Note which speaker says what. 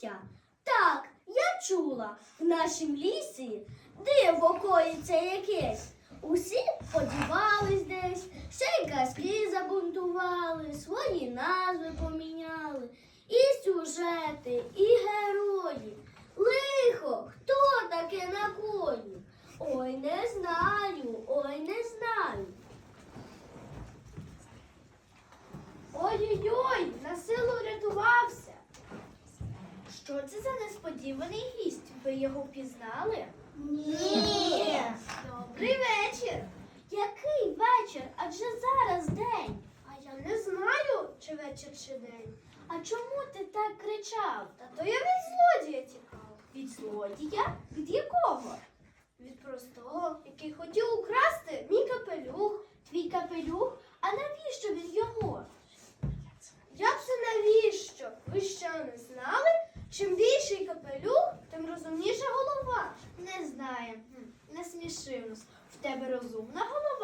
Speaker 1: гостя? Так, я чула, в нашім лісі диво коїться якесь. Усі подівались десь, ще й казки забунтували, свої назви поміняли, і сюжети, і герої. Лихо, хто таке накоїв? Ой, не знаю, ой, не знаю. Ой-ой-ой, на це за несподіваний гість? Ви його впізнали?
Speaker 2: Ні.
Speaker 1: Добрий вечір. Який вечір? Адже зараз день. А я не знаю, чи вечір, чи день. А чому ти так кричав? Та то я від злодія тікав. Від злодія? Від якого? Від простого, який хотів украсти мій капелюх, твій капелюх. А навіщо він його? Як це навіщо? Ви що не знали? Чим більший капелюх, тим розумніша голова. Не знаю, не сміши нас. В тебе розумна голова,